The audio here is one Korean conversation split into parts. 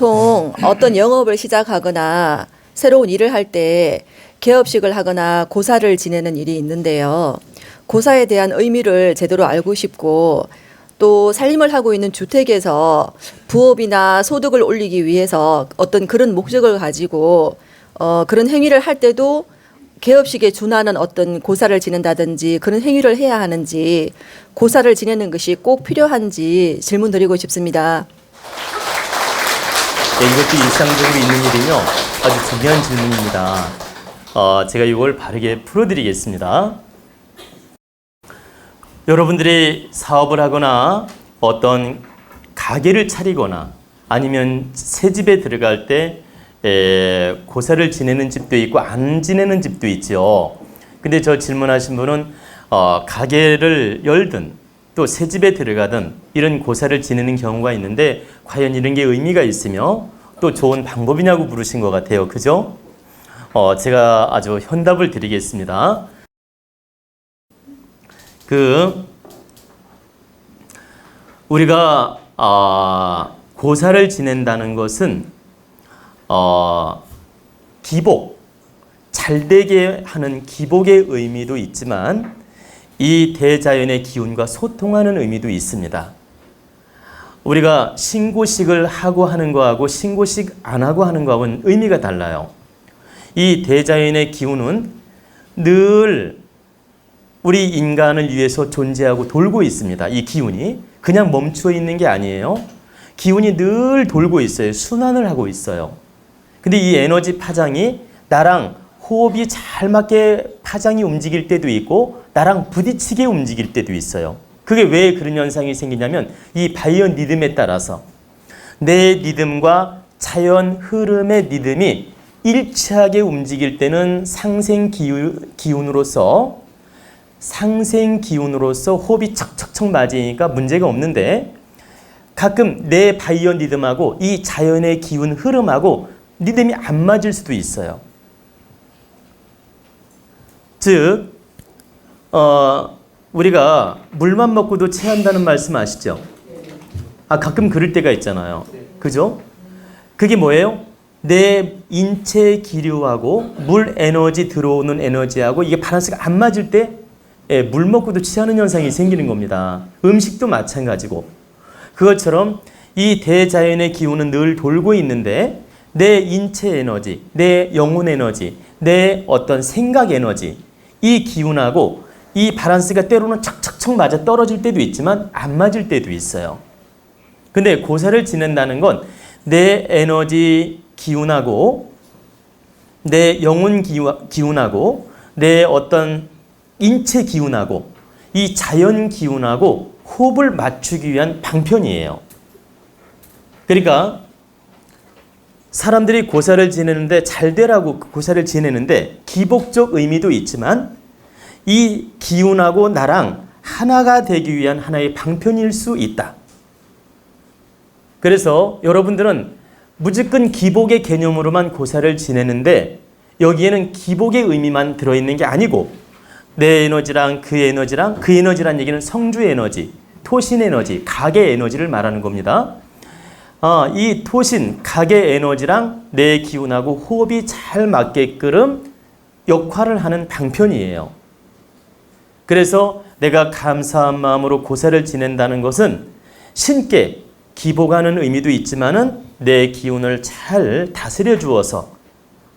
보통 어떤 영업을 시작하거나 새로운 일을 할 때 개업식을 하거나 고사를 지내는 일이 있는데요. 고사에 대한 의미를 제대로 알고 싶고 또 살림을 하고 있는 주택에서 부업이나 소득을 올리기 위해서 어떤 그런 목적을 가지고 어, 그런 행위를 할 때도 개업식에 준하는 어떤 고사를 지낸다든지 그런 행위를 해야 하는지 고사를 지내는 것이 꼭 필요한지 질문 드리고 싶습니다. 네, 이것도 일상적으로 있는 일이며 아주 중요한 질문입니다. 어, 제가 이걸 바르게 풀어드리겠습니다. 여러분들이 사업을 하거나 어떤 가게를 차리거나 아니면 새 집에 들어갈 때 에, 고사를 지내는 집도 있고 안 지내는 집도 있죠. 근데 저 질문하신 분은 어, 가게를 열든 또 새 집에 들어가든 이런 고사를 지내는 경우가 있는데 과연 이런 게 의미가 있으며 또 좋은 방법이냐고 물으신 것 같아요. 그죠? 어, 제가 아주 현답을 드리겠습니다. 그 우리가 아, 고사를 지낸다는 것은 어, 기복 잘 되게 하는 기복의 의미도 있지만 이 대자연의 기운과 소통하는 의미도 있습니다. 우리가 신고식을 하고 하는 거하고 신고식 안 하고 하는 거하고는 의미가 달라요. 이 대자연의 기운은 늘 우리 인간을 위해서 존재하고 돌고 있습니다. 이 기운이 그냥 멈추어 있는 게 아니에요. 기운이 늘 돌고 있어요. 순환을 하고 있어요. 근데 이 에너지 파장이 나랑 호흡이 잘 맞게 파장이 움직일 때도 있고 나랑 부딪히게 움직일 때도 있어요. 그게 왜 그런 현상이 생기냐면 이 바이오 리듬에 따라서 내 리듬과 자연 흐름의 리듬이 일치하게 움직일 때는 상생 기운, 기운으로서 상생 기운으로서 호흡이 척척척 맞으니까 문제가 없는데 가끔 내 바이오 리듬하고 이 자연의 기운 흐름하고 리듬이 안 맞을 수도 있어요. 즉, 어, 우리가 물만 먹고도 체한다는 말씀 아시죠? 아, 가끔 그럴 때가 있잖아요. 그죠? 그게 뭐예요? 내 인체 기류하고 물 에너지 들어오는 에너지하고 이게 밸런스가 안 맞을 때 예, 물 먹고도 취하는 현상이 생기는 겁니다. 음식도 마찬가지고. 그것처럼 이 대자연의 기운은 늘 돌고 있는데 내 인체 에너지, 내 영혼 에너지, 내 어떤 생각 에너지, 이 기운하고 이 바란스가 때로는 척척척 맞아 떨어질 때도 있지만 안 맞을 때도 있어요. 근데 고사를 지낸다는 건 내 에너지 기운하고 내 영혼 기운하고 내 어떤 인체 기운하고 이 자연 기운하고 호흡을 맞추기 위한 방편이에요. 그러니까 사람들이 고사를 지내는데 잘 되라고 고사를 지내는데 기복적 의미도 있지만 이 기운하고 나랑 하나가 되기 위한 하나의 방편일 수 있다. 그래서 여러분들은 무조건 기복의 개념으로만 고사를 지내는데 여기에는 기복의 의미만 들어있는 게 아니고 내 에너지랑 그 에너지랑 그 에너지란 얘기는 성주 에너지, 토신 에너지, 각의 에너지를 말하는 겁니다. 아, 이 토신, 각의 에너지랑 내 기운하고 호흡이 잘 맞게끔 역할을 하는 방편이에요. 그래서 내가 감사한 마음으로 고사를 지낸다는 것은 신께 기복하는 의미도 있지만은 내 기운을 잘 다스려 주어서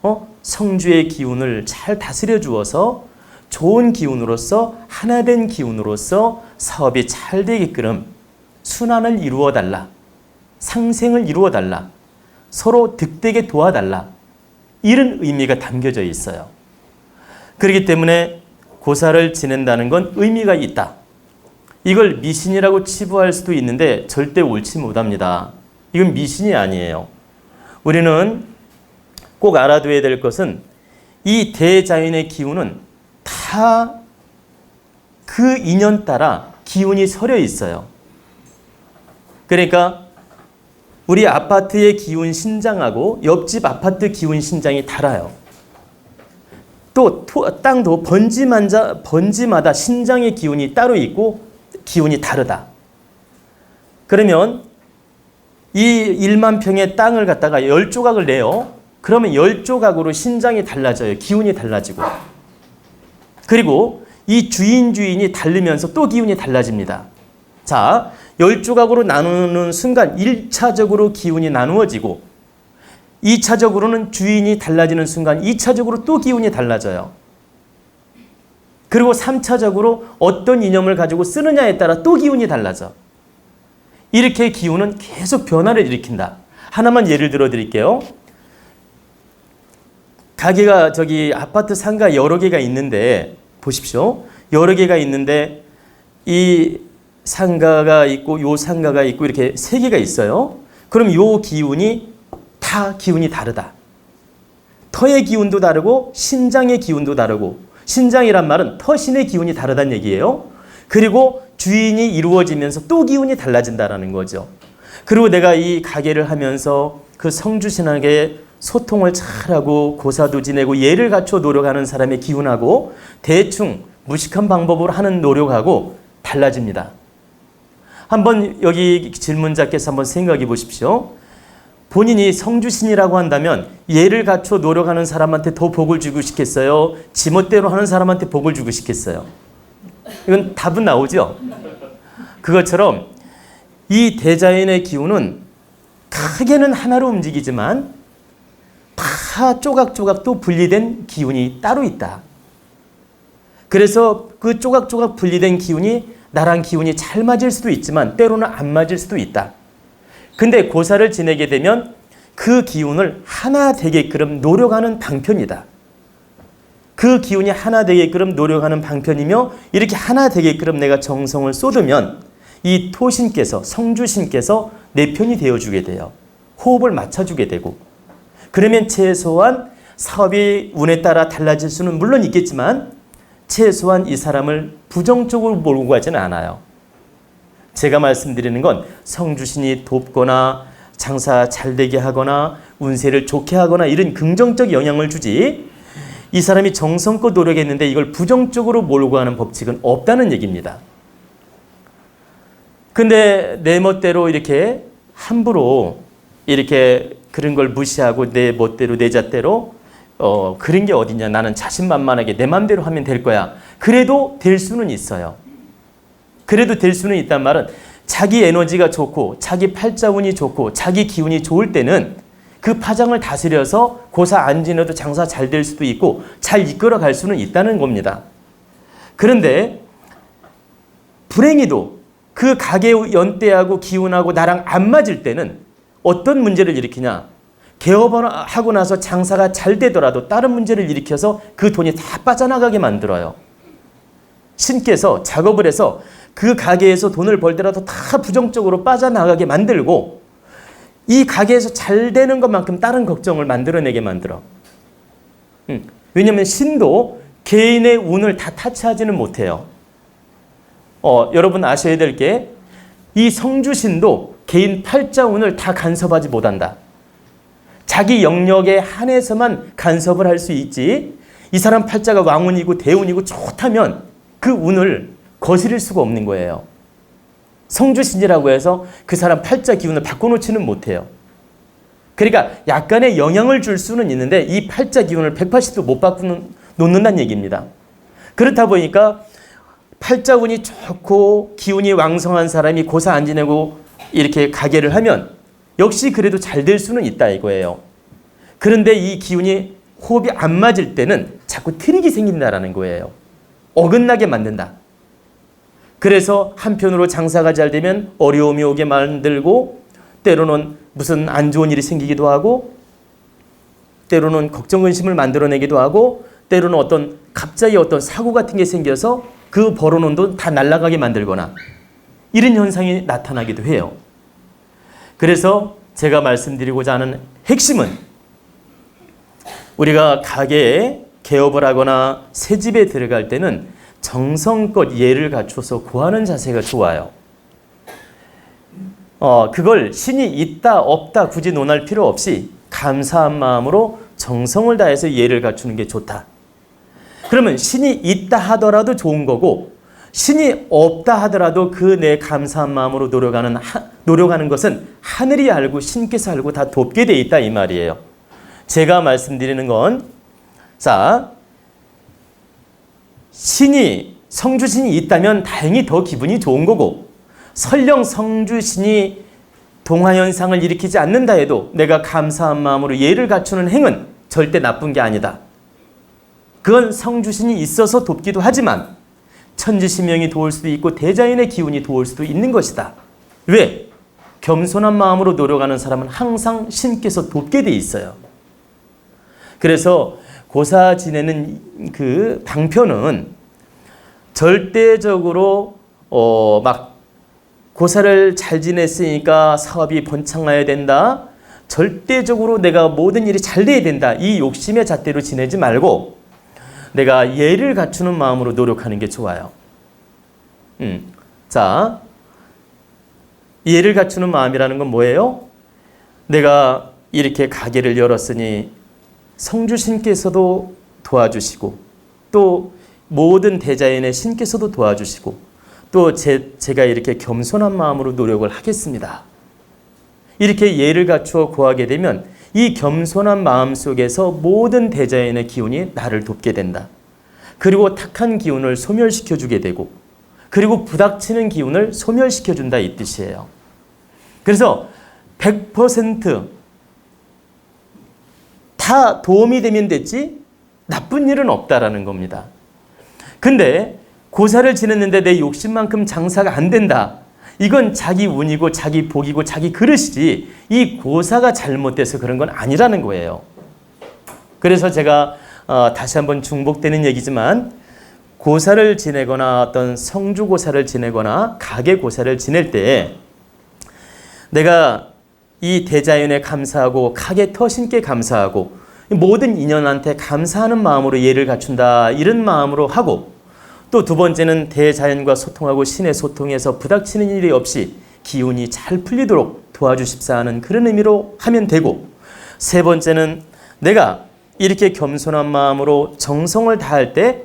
어? 성주의 기운을 잘 다스려 주어서 좋은 기운으로서 하나된 기운으로서 사업이 잘 되게끔 순환을 이루어 달라. 상생을 이루어 달라. 서로 득되게 도와달라. 이런 의미가 담겨져 있어요. 그렇기 때문에 고사를 지낸다는 건 의미가 있다. 이걸 미신이라고 치부할 수도 있는데 절대 옳지 못합니다. 이건 미신이 아니에요. 우리는 꼭 알아둬야 될 것은 이 대자연의 기운은 다 그 인연 따라 기운이 서려 있어요. 그러니까 우리 아파트의 기운 신장하고 옆집 아파트 기운 신장이 달라요. 또 토, 땅도 번지마다, 번지마다 신장의 기운이 따로 있고 기운이 다르다. 그러면 이 1만 평의 땅을 갖다가 10조각을 내요. 그러면 10조각으로 신장이 달라져요. 기운이 달라지고. 그리고 이 주인 주인이 다르면서 또 기운이 달라집니다. 자, 10조각으로 나누는 순간 1차적으로 기운이 나누어지고 2차적으로는 주인이 달라지는 순간 2차적으로 또 기운이 달라져요. 그리고 3차적으로 어떤 이념을 가지고 쓰느냐에 따라 또 기운이 달라져. 이렇게 기운은 계속 변화를 일으킨다. 하나만 예를 들어 드릴게요. 가게가 저기 아파트 상가 여러 개가 있는데 보십시오. 여러 개가 있는데 이 상가가 있고 요 상가가 있고 이렇게 세 개가 있어요. 그럼 요 기운이 다 기운이 다르다. 터의 기운도 다르고 신장의 기운도 다르고 신장이란 말은 터신의 기운이 다르다는 얘기예요. 그리고 주인이 이루어지면서 또 기운이 달라진다라는 거죠. 그리고 내가 이 가게를 하면서 그 성주신에게 소통을 잘하고 고사도 지내고 예를 갖춰 노력하는 사람의 기운하고 대충 무식한 방법으로 하는 노력하고 달라집니다. 한번 여기 질문자께서 한번 생각해 보십시오. 본인이 성주신이라고 한다면 예를 갖춰 노력하는 사람한테 더 복을 주고 싶겠어요? 지멋대로 하는 사람한테 복을 주고 싶겠어요? 이건 답은 나오죠? 그것처럼 이 대자연의 기운은 크게는 하나로 움직이지만 다 조각조각 또 분리된 기운이 따로 있다. 그래서 그 조각조각 분리된 기운이 나랑 기운이 잘 맞을 수도 있지만 때로는 안 맞을 수도 있다. 근데 고사를 지내게 되면 그 기운을 하나 되게끔 노력하는 방편이다. 그 기운이 하나 되게끔 노력하는 방편이며 이렇게 하나 되게끔 내가 정성을 쏟으면 이 토신께서 성주신께서 내 편이 되어주게 돼요. 호흡을 맞춰주게 되고 그러면 최소한 사업이 운에 따라 달라질 수는 물론 있겠지만 최소한 이 사람을 부정적으로 몰고 가지는 않아요. 제가 말씀드리는 건 성주신이 돕거나 장사 잘 되게 하거나 운세를 좋게 하거나 이런 긍정적 영향을 주지 이 사람이 정성껏 노력했는데 이걸 부정적으로 몰고 가는 법칙은 없다는 얘기입니다. 근데 내 멋대로 이렇게 함부로 이렇게 그런 걸 무시하고 내 멋대로 내 잣대로 어 그런 게 어디냐? 나는 자신만만하게 내 맘대로 하면 될 거야. 그래도 될 수는 있어요. 그래도 될 수는 있단 말은 자기 에너지가 좋고 자기 팔자운이 좋고 자기 기운이 좋을 때는 그 파장을 다스려서 고사 안 지내도 장사 잘 될 수도 있고 잘 이끌어 갈 수는 있다는 겁니다. 그런데 불행히도 그 가게 연대하고 기운하고 나랑 안 맞을 때는 어떤 문제를 일으키냐? 개업을 하고 나서 장사가 잘 되더라도 다른 문제를 일으켜서 그 돈이 다 빠져나가게 만들어요. 신께서 작업을 해서 그 가게에서 돈을 벌더라도 다 부정적으로 빠져나가게 만들고 이 가게에서 잘 되는 것만큼 다른 걱정을 만들어내게 만들어. 음, 왜냐하면 신도 개인의 운을 다 타치하지는 못해요. 어, 여러분 아셔야 될 게 이 성주신도 개인 팔자 운을 다 간섭하지 못한다. 자기 영역에 한해서만 간섭을 할 수 있지. 이 사람 팔자가 왕운이고 대운이고 좋다면 그 운을 거스릴 수가 없는 거예요. 성주신이라고 해서 그 사람 팔자 기운을 바꿔놓지는 못해요. 그러니까 약간의 영향을 줄 수는 있는데 이 팔자 기운을 180도 못 바꿔놓는다는 얘기입니다. 그렇다 보니까 팔자 운이 좋고 기운이 왕성한 사람이 고사 안 지내고 이렇게 가게를 하면 역시 그래도 잘 될 수는 있다 이거예요. 그런데 이 기운이 호흡이 안 맞을 때는 자꾸 트릭이 생긴다라는 거예요. 어긋나게 만든다. 그래서 한편으로 장사가 잘 되면 어려움이 오게 만들고 때로는 무슨 안 좋은 일이 생기기도 하고 때로는 걱정 근심을 만들어내기도 하고 때로는 어떤 갑자기 어떤 사고 같은 게 생겨서 그 벌어놓은 돈 다 날아가게 만들거나 이런 현상이 나타나기도 해요. 그래서 제가 말씀드리고자 하는 핵심은 우리가 가게에 개업을 하거나 새 집에 들어갈 때는 정성껏 예를 갖춰서 구하는 자세가 좋아요. 어, 그걸 신이 있다 없다 굳이 논할 필요 없이 감사한 마음으로 정성을 다해서 예를 갖추는 게 좋다. 그러면 신이 있다 하더라도 좋은 거고 신이 없다 하더라도 그 내 감사한 마음으로 노력하는 하, 노력하는 것은 하늘이 알고 신께서 알고 다 돕게 돼 있다 이 말이에요. 제가 말씀드리는 건 자, 신이 성주신이 있다면 다행히 더 기분이 좋은 거고 설령 성주신이 동화 현상을 일으키지 않는다 해도 내가 감사한 마음으로 예를 갖추는 행은 절대 나쁜 게 아니다. 그건 성주신이 있어서 돕기도 하지만 천지신명이 도울 수도 있고 대자연의 기운이 도울 수도 있는 것이다. 왜? 겸손한 마음으로 노력하는 사람은 항상 신께서 돕게 돼 있어요. 그래서 고사 지내는 그 방편은 절대적으로 어 막 고사를 잘 지냈으니까 사업이 번창해야 된다. 절대적으로 내가 모든 일이 잘 돼야 된다. 이 욕심의 잣대로 지내지 말고 내가 예를 갖추는 마음으로 노력하는 게 좋아요. 음. 자, 예를 갖추는 마음이라는 건 뭐예요? 내가 이렇게 가게를 열었으니 성주신께서도 도와주시고 또 모든 대자연의 신께서도 도와주시고 또 제, 제가 이렇게 겸손한 마음으로 노력을 하겠습니다. 이렇게 예를 갖추어 구하게 되면 이 겸손한 마음 속에서 모든 대자연의 기운이 나를 돕게 된다. 그리고 탁한 기운을 소멸시켜 주게 되고 그리고 부닥치는 기운을 소멸시켜 준다 이 뜻이에요. 그래서 100%다 도움이 되면 됐지 나쁜 일은 없다라는 겁니다. 근데 고사를 지냈는데 내 욕심만큼 장사가 안 된다. 이건 자기 운이고 자기 복이고 자기 그릇이지 이 고사가 잘못돼서 그런 건 아니라는 거예요. 그래서 제가 어, 다시 한번 중복되는 얘기지만 고사를 지내거나 어떤 성주 고사를 지내거나 가계 고사를 지낼 때 내가 이 대자연에 감사하고 가게 터신께 감사하고 모든 인연한테 감사하는 마음으로 예를 갖춘다 이런 마음으로 하고 또 두 번째는 대자연과 소통하고 신의 소통에서 부닥치는 일이 없이 기운이 잘 풀리도록 도와주십사 하는 그런 의미로 하면 되고 세 번째는 내가 이렇게 겸손한 마음으로 정성을 다할 때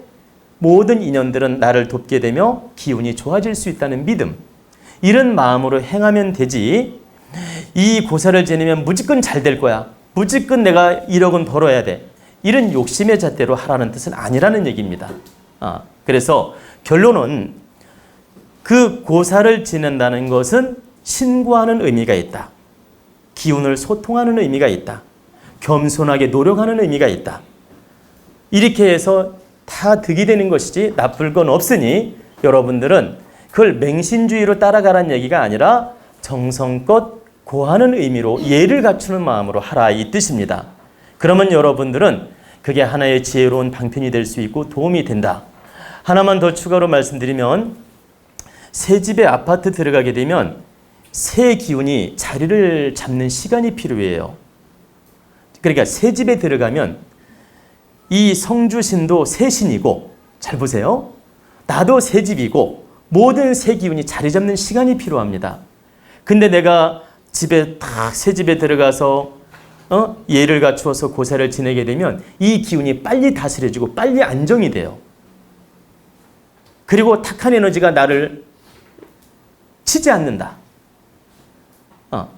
모든 인연들은 나를 돕게 되며 기운이 좋아질 수 있다는 믿음 이런 마음으로 행하면 되지. 이 고사를 지내면 무조건 잘 될 거야. 무조건 내가 1억 원 벌어야 돼. 이런 욕심의 잣대로 하라는 뜻은 아니라는 얘기입니다. 아, 그래서 결론은 그 고사를 지낸다는 것은 신고하는 의미가 있다. 기운을 소통하는 의미가 있다. 겸손하게 노력하는 의미가 있다. 이렇게 해서 다 득이 되는 것이지 나쁠 건 없으니 여러분들은 그걸 맹신주의로 따라가라는 얘기가 아니라 정성껏 고하는 의미로 예를 갖추는 마음으로 하라 이 뜻입니다. 그러면 여러분들은 그게 하나의 지혜로운 방편이 될 수 있고 도움이 된다. 하나만 더 추가로 말씀드리면 새 집에 아파트 들어가게 되면 새 기운이 자리를 잡는 시간이 필요해요. 그러니까 새 집에 들어가면 이 성주신도 새 신이고 잘 보세요. 나도 새 집이고 모든 새 기운이 자리 잡는 시간이 필요합니다. 근데 내가 집에 딱 새 집에 들어가서 어? 예를 갖추어서 고사를 지내게 되면 이 기운이 빨리 다스려지고 빨리 안정이 돼요. 그리고 탁한 에너지가 나를 치지 않는다. 어.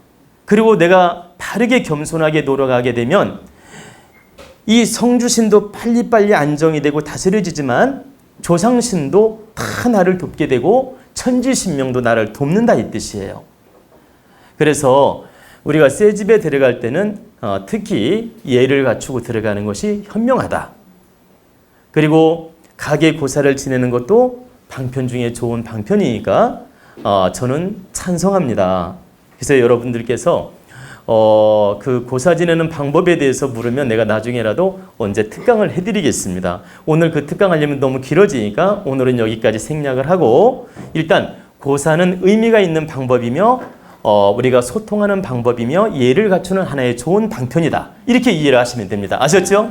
그리고 내가 바르게 겸손하게 노력하게 되면 이 성주신도 빨리빨리 안정이 되고 다스려지지만 조상신도 다 나를 돕게 되고 천지신명도 나를 돕는다 이 뜻이에요. 그래서 우리가 새 집에 들어갈 때는 어, 특히 예를 갖추고 들어가는 것이 현명하다. 그리고 가게 고사를 지내는 것도 방편 중에 좋은 방편이니까 어, 저는 찬성합니다. 그래서 여러분들께서 어, 그 고사 지내는 방법에 대해서 물으면 내가 나중에라도 언제 특강을 해드리겠습니다. 오늘 그 특강 하려면 너무 길어지니까 오늘은 여기까지 생략을 하고 일단 고사는 의미가 있는 방법이며 어, 우리가 소통하는 방법이며 예를 갖추는 하나의 좋은 방편이다. 이렇게 이해를 하시면 됩니다. 아셨죠?